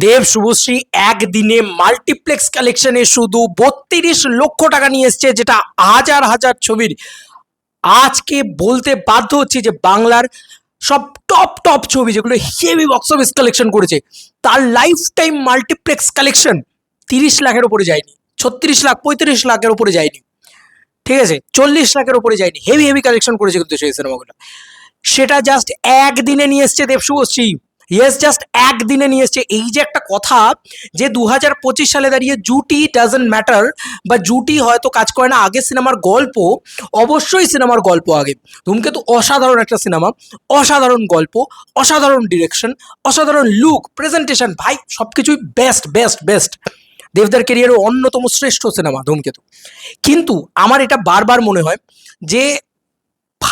দেব শুভশ্রী একদিনে মাল্টিপ্লেক্স কালেকশনে শুধু বত্রিশ লক্ষ টাকা নিয়ে এসছে, যেটা হাজার হাজার ছবির। আজকে বলতে বাধ্য হচ্ছে যে বাংলার সব টপ টপ ছবি যেগুলো হেভি বক্স অফিস কালেকশন করেছে, তার লাইফ টাইম মাল্টিপ্লেক্স কালেকশন তিরিশ লাখের উপরে যায়নি, ছত্রিশ লাখ, পঁয়ত্রিশ লাখের উপরে যায়নি। ঠিক আছে? চল্লিশ লাখের উপরে যায়নি হেভি হেভি কালেকশন করেছে কিন্তু সেই সিনেমাগুলো সেটা জাস্ট একদিনে নিয়ে এসছে দেব শুভশ্রী। ইয়েস জাস্ট একদিনে নিয়ে এসছে। এই যে একটা কথা যে দু হাজার পঁচিশ সালে দাঁড়িয়ে জুটি ডাজেন্ট ম্যাটার বা জুটি হয়তো কাজ করে না, আগে সিনেমার গল্প, অবশ্যই সিনেমার গল্প আগে। ধূমকেতু অসাধারণ একটা সিনেমা, অসাধারণ গল্প, অসাধারণ ডিরেকশন অসাধারণ লুক প্রেজেন্টেশন ভাই সব কিছুই বেস্ট বেস্ট বেস্ট দেবদার কেরিয়ারের অন্যতম শ্রেষ্ঠ সিনেমা ধূমকেতু। কিন্তু আমার এটা বারবার মনে হয় যে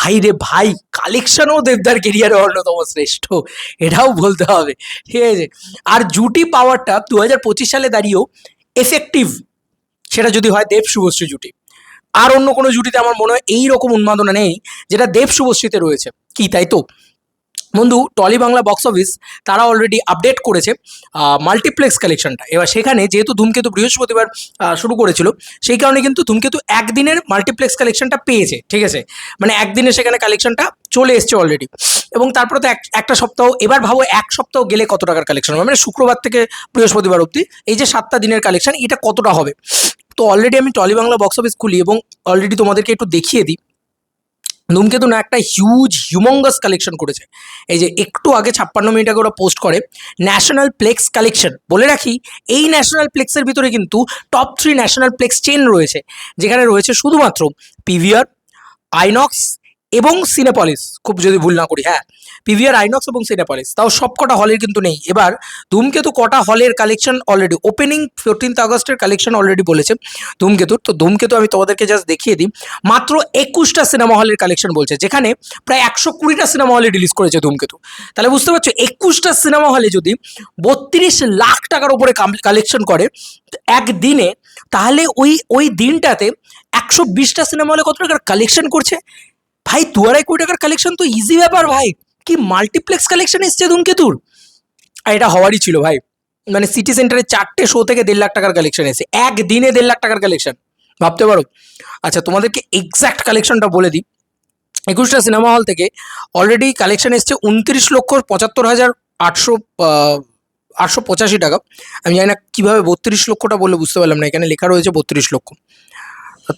ভাই রে ভাই কালেকশনও দেবদার কেরিয়ারে অন্যতম শ্রেষ্ঠ। এটাও বলতে হবে। ঠিক আছে? আর জুটি পাওয়ারটা দু হাজার পঁচিশ সালে দাঁড়িয়েও এফেক্টিভ সেটা যদি হয় দেব শুভশ্রী জুটি। আর অন্য কোনো জুটিতে আমার মনে হয় এই রকম উন্মাদনা নেই যেটা দেব শুভশ্রীতে রয়েছে। কি, তাই তো? বন্ধু, টলি বাংলা বক্স অফিস তারা অলরেডি আপডেট করেছে মাল্টিপ্লেক্স কালেকশনটা এবার সেখানে যেহেতু ধূমকেতু বৃহস্পতিবার শুরু করেছিল, সেই কারণে কিন্তু ধূমকেতু একদিনের মাল্টিপ্লেক্স কালেকশনটা পেয়েছে, ঠিক আছে? মানে একদিনে সেখানে কালেকশনটা চলে এসছে অলরেডি এবং তারপরে তো এক- একটা সপ্তাহ, এবার ভাবো এক সপ্তাহ গেলে কত টাকার কালেকশন হবে? মানে শুক্রবার থেকে বৃহস্পতিবার অবধি, এই যে সাতটা দিনের কালেকশন এটা কতটা হবে? তো অলরেডি আমি টলি বাংলা বক্স অফিস খুলি এবং অলরেডি তোমাদেরকে একটু দেখিয়ে দিই। ধূমকেতু না একটা হিউজ হিউমঙ্গাস কালেকশন করেছে। এই যে একটু আগে ছাপ্পান্ন মিনিট আগে ওরা পোস্ট করে ন্যাশনাল প্লেক্স কালেকশন বলে রাখি, এই ন্যাশনাল প্লেক্সের ভিতরে কিন্তু top three national plex chain রয়েছে। যেখানে রয়েছে শুধুমাত্র পিভিআর আইনক্স এবং সিনেপলিস খুব যদি ভুল না করি হ্যাঁ। পিভিআর আইনক্স এবং সিনেপলিস তাও সব কটা হলের কিন্তু নেই। এবার ধূমকেতু কটা হলের কালেকশন অলরেডি ওপেনিং ফোরটিন্থ আগস্টের কালেকশন অলরেডি বলেছে ধূমকেতুর। তো ধূমকেতু আমি তোমাদেরকে জাস্ট দেখিয়ে দিই, মাত্র একুশটা সিনেমা হলের কালেকশন বলছে, যেখানে প্রায় একশো কুড়িটা সিনেমা হলে রিলিজ করেছে ধূমকেতু। তাহলে বুঝতে পারছ, একুশটা সিনেমা হলে যদি বত্রিশ লাখ টাকার উপরে কালেকশন করে, একদিনে, তাহলে ওই ওই দিনটাতে একশো বিশটা সিনেমা হলে কত টাকার কালেকশন করছে? ভাই দু আড়াই কোটি টাকার কালেকশন তো ইজি ব্যাপার ভাই। কি মাল্টিপ্লেক্স কালেকশন এসছে ধূমকেতুর? আর এটা হওয়ারই ছিল ভাই। মানে সিটি সেন্টারে চারটে শো থেকে দেড় লাখ টাকার কালেকশন এসে একদিনে দেড় লাখ টাকার কালেকশন ভাবতে পারো? আচ্ছা তোমাদেরকে এক্স্যাক্ট কালেকশনটা বলে দিই। একুশটা সিনেমা হল থেকে অলরেডি কালেকশন এসছে উনত্রিশ লক্ষ পঁচাত্তর হাজার আটশো আটশো পঁচাশি টাকা। আমি জানি না কীভাবে বত্রিশ লক্ষটা বললে বুঝতে পারলাম না। এখানে লেখা রয়েছে বত্রিশ লক্ষ।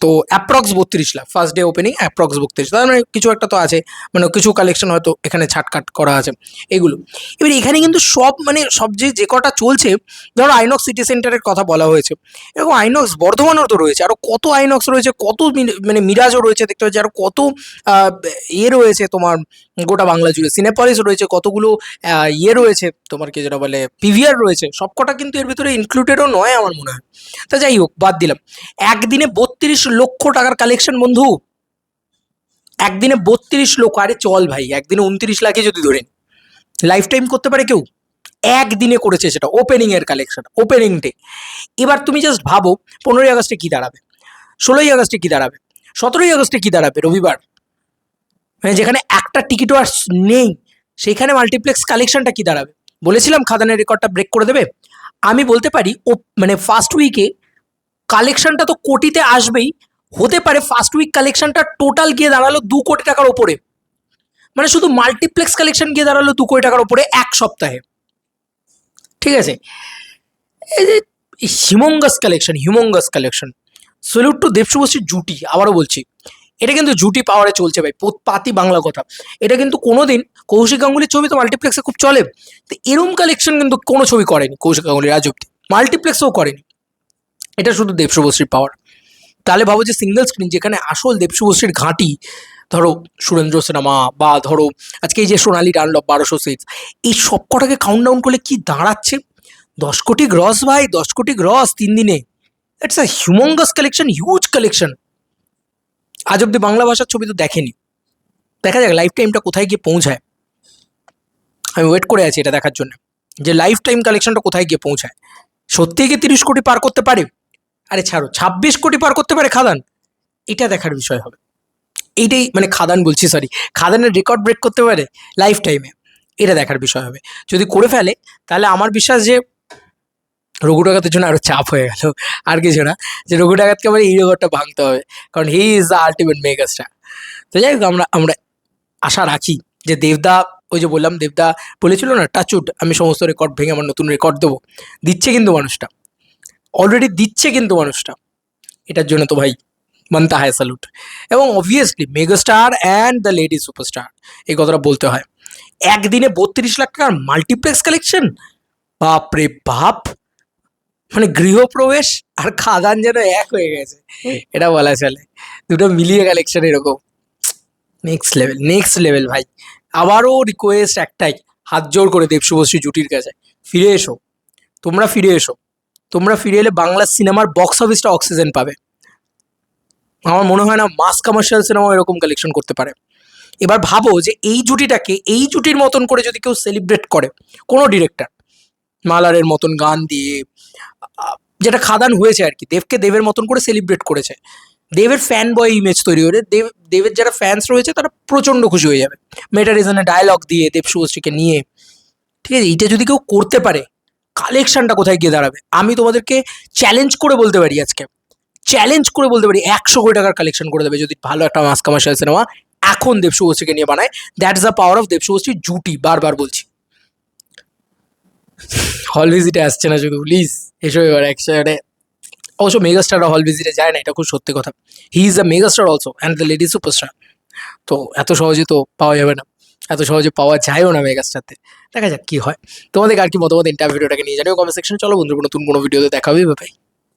তো অ্যাপ্রক্স বত্রিশ lakh first day opening approx বত্রিশ তার মানে কিছু একটা তো আছে মানে কিছু কালেকশন হয়তো এখানে ছাটকাট করা আছে, এগুলো। এবার এখানে কিন্তু সব মানে সব যে যে কটা চলছে, ধরো আইনক্স সিটি সেন্টারের কথা বলা হয়েছে। এবং আইনক্স বর্ধমানেও তো রয়েছে আরও কত আইনক্স রয়েছে, কত মানে মিরাজও রয়েছে, দেখতে পাচ্ছি আরও কত ইয়ে রয়েছে তোমার, গোটা বাংলা জুড়ে। সিনেপলিস রয়েছে, কতগুলো ইয়ে রয়েছে, তোমার কি যেটা বলে পিভিআর রয়েছে। সব কটা কিন্তু এর ভিতরে ইনক্লুডেডও নয় আমার মনে হয়। তা যাই হোক, বাদ দিলাম। একদিনে বত্রিশ লক্ষ টাকার কালেকশন বন্ধু। একদিনে বত্রিশ লক্ষ, আরে চল ভাই, একদিনে উনত্রিশ লাখে যদি ধরে লাইফ টাইম করতে পারে কেউ? একদিনে করেছে সেটা ওপেনিং এর কালেকশন ওপেনিং ডে এবার তুমি জাস্ট ভাবো, পনেরোই আগস্টে কি দাঁড়াবে? ষোলোই আগস্টে কি দাঁড়াবে? সতেরোই আগস্টে কি দাঁড়াবে, রবিবার? মানে যেখানে একটা টিকিটও আর নেই, সেখানে মাল্টিপ্লেক্স কালেকশনটা কি দাঁড়াবে? বলেছিলাম খাদানের রেকর্ডটা ব্রেক করে দেবে? আমি বলতে পারি, ও মানে ফার্স্ট উইকে কালেকশনটা তো কোটিতে আসবেই। হতে পারে ফার্স্ট উইক কালেকশনটা টোটাল গিয়ে দাঁড়াল দু কোটি টাকার ওপরে। মানে শুধু মাল্টিপ্লেক্স কালেকশন গিয়ে দাঁড়াল দু কোটি টাকার ওপরে এক সপ্তাহে। ঠিক আছে? এই যে humongous collection humongous collection salute to দেবশুভশ্রীর জুটি আবারও বলছি। এটা কিন্তু জুটি পাওয়ারে চলছে ভাই পোত- বাংলা কথা। এটা কিন্তু কোনোদিন কৌশিক গাঙ্গুলির ছবি তো মাল্টিপ্লেক্সে খুব চলে। তো এরম কালেকশন কিন্তু কোনো ছবি করেনি কৌশিক গাঙ্গুলি আজ অব্দি মাল্টিপ্লেক্সেও করেনি। এটা শুধু দেবশুভশ্রীর পাওয়ার তাহলে ভাবো যে সিঙ্গেল স্ক্রিন যেখানে আসল দেবশুভশ্রীর ঘাঁটি, ধরো সুরেন্দ্র সিনেমা বা ধরো আজকে এই যে সোনালি ডানলপ বারোশো সিক্স এই সব কটাকে কাউন্ট ডাউন করলে কি দাঁড়াচ্ছে? দশ কোটি গ্রস ভাই, দশ কোটি গ্রস তিন দিনে। It's a humongous collection huge collection আজ অব্দি বাংলা ভাষার ছবি তো দেখেনি। দেখা যাক লাইফ টাইমটা কোথায় গিয়ে পৌঁছায়। আমি ওয়েট করে আছি এটা দেখার জন্য। যে লাইফ টাইম কালেকশনটা কোথায় গিয়ে পৌঁছায়। সত্যিই কি তিরিশ কোটি পার করতে পারে? আরে ছাড়ো, ছাব্বিশ কোটি পার করতে পারে খাদান। এটা দেখার বিষয় হবে। এইটাই মানে খাদান বলছি সরি খাদানের রেকর্ড ব্রেক করতে পারে লাইফ টাইমে এটা দেখার বিষয় হবে। যদি করে ফেলে, তাহলে আমার বিশ্বাস যে রঘু ডাকাতের জন্য আরও চাপ হয়ে গেল। আর কিছু না, যে রঘু ডাকাতকে আবার এই রেকর্ডটা ভাঙতে হবে। কারণ he is the ultimate megastar তো যাই হোক, আমরা আমরা আশা রাখি যে দেবদা, ওই যে বললাম, দেবদা বলেছিল না, টাচুট, আমি সমস্ত রেকর্ড ভেঙে আমার নতুন রেকর্ড দেবো। দিচ্ছে কিন্তু মানুষটা। অলরেডি দিচ্ছে কিন্তু মানুষটা। এটার জন্য তো ভাই মানতা হায় স্যালুট এবং obviously megastar and the lady superstar এই কথাটা বলতে হয়। একদিনে বত্রিশ লাখ টাকার মাল্টিপ্লেক্স কালেকশন বাপ রে বাপ! মানে গৃহপ্রবেশ আর খাদান যেন এক হয়ে গেছে। এটা বলা চলে। দুটো মিলিয়ে কালেকশন এরকম। নেক্সট লেভেল নেক্সট লেভেল ভাই। আবারও রিকোয়েস্ট একটাই। হাত জোর করে দেব শুভশ্রী জুটির কাছে। ফিরে এসো। তোমরা ফিরে এসো। তোমরা ফিরে এলে বাংলা সিনেমার বক্স অফিসটা অক্সিজেন পাবে। আমার মনে হয় না মাস কমার্শিয়াল সিনেমা এরকম কালেকশন করতে পারে। এবার ভাবো যে এই জুটিটাকে, এই জুটির মতন করে যদি কেউ সেলিব্রেট করে, কোনো ডিরেক্টর মালারের মতন গান দিয়ে যেটা খাদান হয়েছে আর কি, দেবকে দেবের মতন করে সেলিব্রেট করেছে। দেবের ফ্যান বয় ইমেজ তৈরি করে দেব, দেবের যারা ফ্যান্স রয়েছে তারা প্রচণ্ড খুশি হয়ে যাবে। মেটারিজনে ডায়লগ দিয়ে দেব শুভশ্রীকে নিয়ে। ঠিক আছে, এইটা যদি কেউ করতে পারে কালেকশনটা কোথায় গিয়ে দাঁড়াবে? আমি তোমাদেরকে চ্যালেঞ্জ করে বলতে পারি আজকে। চ্যালেঞ্জ করে বলতে পারি, একশো কোটি টাকার কালেকশন করে দেবে যদি ভালো একটা মাস কমার্শিয়াল সিনেমা এখন দেব শুভশ্রীকে নিয়ে বানায়। That is the power of Dev Subhashree জুটি, বারবার বলছি। হল ভিজিটে আসছে না শুধু প্লিজ এসো এবার একসাথে। অবশ্য মেগাস্টাররা হল ভিজিটে যায় না, এটা খুব সত্যি কথা। He is the megastar also and the lady superstar তো এত সহজে তো পাওয়া যাবে না। এত সহজে পাওয়া যায়ও না মেগাস্টারতে দেখা যাক কী হয়। তোমাদের আর কি মতামত ইন্টারভিউটাকে নিয়ে জানিও কমেন্ট সেকশন চলো বন্ধুর, নতুন কোনো ভিডিওতে দেখা হবে ভাই